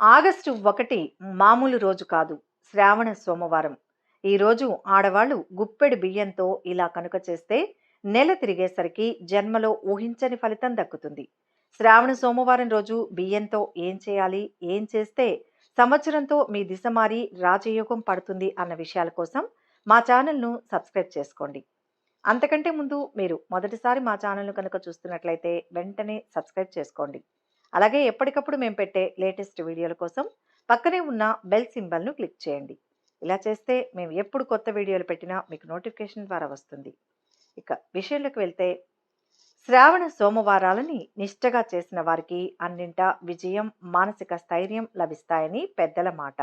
August ఒకటి మామూలు రోజు కాదు శ్రావణ సోమవారం. ఈరోజు ఆడవాళ్ళు ఆడవాళ్ళు గుప్పెడు బియ్యంతో ఇలా కనుక చేస్తే నెల తిరిగేసరికి జన్మలో ఊహించని ఫలితం దక్కుతుంది. శ్రావణ సోమవారం రోజు బియ్యంతో ఏం చేయాలి ఏం చేస్తే సంవత్సరంతో మీ దిశ మారి రాజయోగం పడుతుంది అన్న విషయాల కోసం మా ఛానల్ను సబ్స్క్రైబ్ చేసుకోండి. అంతకంటే ముందు మీరు మొదటిసారి మా ఛానల్ను కనుక చూస్తున్నట్లయితే వెంటనే సబ్స్క్రైబ్ చేసుకోండి. అలాగే ఎప్పటికప్పుడు మేము పెట్టే లేటెస్ట్ వీడియోల కోసం పక్కనే ఉన్న బెల్ సింబల్ను క్లిక్ చేయండి. ఇలా చేస్తే మేము ఎప్పుడు కొత్త వీడియోలు పెట్టినా మీకు నోటిఫికేషన్ ద్వారా వస్తుంది. ఇక విషయంలోకి వెళ్తే శ్రావణ సోమవారాలని నిష్టగా చేసిన వారికి అన్నింటా విజయం మానసిక స్థైర్యం లభిస్తాయని పెద్దల మాట.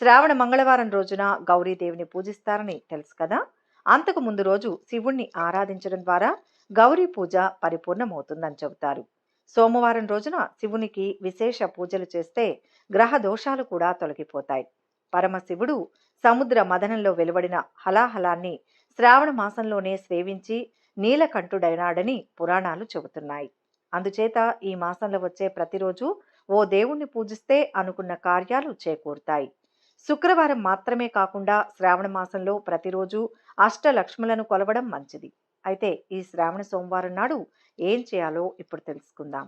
శ్రావణ మంగళవారం రోజున గౌరీదేవిని పూజిస్తారని తెలుసు కదా? అంతకు ముందు రోజు శివుణ్ణి ఆరాధించడం ద్వారా గౌరీ పూజ పరిపూర్ణమవుతుందని చెబుతారు. సోమవారం రోజున శివునికి విశేష పూజలు చేస్తే గ్రహ దోషాలు కూడా తొలగిపోతాయి. పరమశివుడు సముద్ర మదనంలో వెలువడిన హలాహలాన్ని శ్రావణ మాసంలోనే సేవించి నీలకంఠుడైనాడని పురాణాలు చెబుతున్నాయి. అందుచేత ఈ మాసంలో వచ్చే ప్రతిరోజు ఓ దేవుణ్ణి పూజిస్తే అనుకున్న కార్యాలు చేకూరుతాయి. శుక్రవారం మాత్రమే కాకుండా శ్రావణ మాసంలో ప్రతిరోజు అష్టలక్ష్ములను కొలవడం మంచిది. అయితే ఈ శ్రావణ సోమవారం నాడు ఏం చేయాలో ఇప్పుడు తెలుసుకుందాం.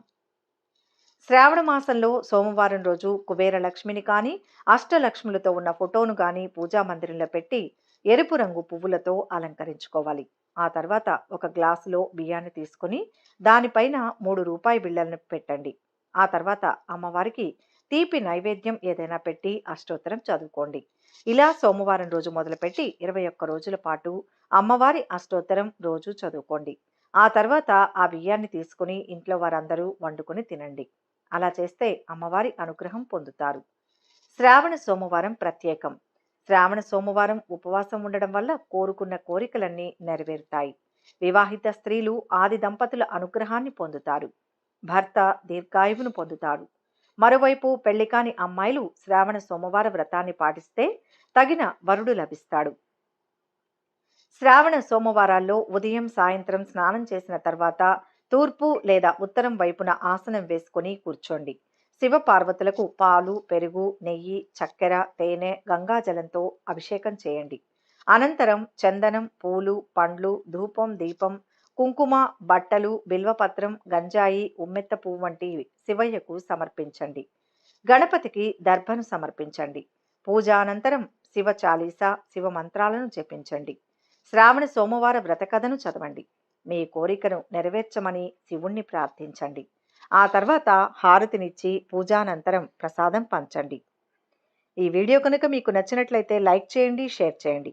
శ్రావణ మాసంలో సోమవారం రోజు కుబేర లక్ష్మిని కానీ అష్టలక్ష్ములతో ఉన్న ఫోటోను కానీ పూజా మందిరంలో పెట్టి ఎరుపు రంగు పువ్వులతో అలంకరించుకోవాలి. ఆ తర్వాత ఒక గ్లాసులో బియ్యాన్ని తీసుకొని దానిపైన మూడు రూపాయి బిళ్ళలను పెట్టండి. ఆ తర్వాత అమ్మవారికి తీపి నైవేద్యం ఏదైనా పెట్టి అష్టోత్తరం చదువుకోండి. ఇలా సోమవారం రోజు మొదలుపెట్టి ఇరవై ఒక్క రోజుల పాటు అమ్మవారి అష్టోత్తరం రోజు చదువుకోండి. ఆ తర్వాత ఆ బియ్యాన్ని తీసుకుని ఇంట్లో వారందరూ వండుకొని తినండి. అలా చేస్తే అమ్మవారి అనుగ్రహం పొందుతారు. శ్రావణ సోమవారం ప్రత్యేకం. శ్రావణ సోమవారం ఉపవాసం ఉండడం వల్ల కోరుకున్న కోరికలన్నీ నెరవేరుతాయి. వివాహిత స్త్రీలు ఆది దంపతుల అనుగ్రహాన్ని పొందుతారు. భర్త దీర్ఘాయువును పొందుతాడు మరోవైపు పెళ్ళికాని అమ్మాయిలు శ్రావణ సోమవార వ్రతాన్ని పాటిస్తే తగిన వరుడు లభిస్తాడు. శ్రావణ సోమవారాల్లో ఉదయం సాయంత్రం స్నానం చేసిన తర్వాత తూర్పు లేదా ఉత్తరం వైపున ఆసనం వేసుకొని కూర్చోండి. శివ పార్వతులకు పాలు పెరుగు నెయ్యి చక్కెర తేనె గంగాజలంతో అభిషేకం చేయండి. అనంతరం చందనం పూలు పండ్లు ధూపం దీపం కుంకుమ బట్టలు బిల్వపత్రం గంజాయి ఉమ్మెత్త పువ్వు వంటి శివయ్యకు సమర్పించండి. గణపతికి దర్భను సమర్పించండి. పూజ అనంతరం శివ చాలీస శివ మంత్రాలను జపించండి. శ్రావణ సోమవార వ్రతకథను చదవండి. మీ కోరికను నెరవేర్చమని శివుణ్ణి ప్రార్థించండి. ఆ తర్వాత హారతినిచ్చి పూజానంతరం ప్రసాదం పంచండి. ఈ వీడియో కనుక మీకు నచ్చినట్లయితే లైక్ చేయండి షేర్ చేయండి.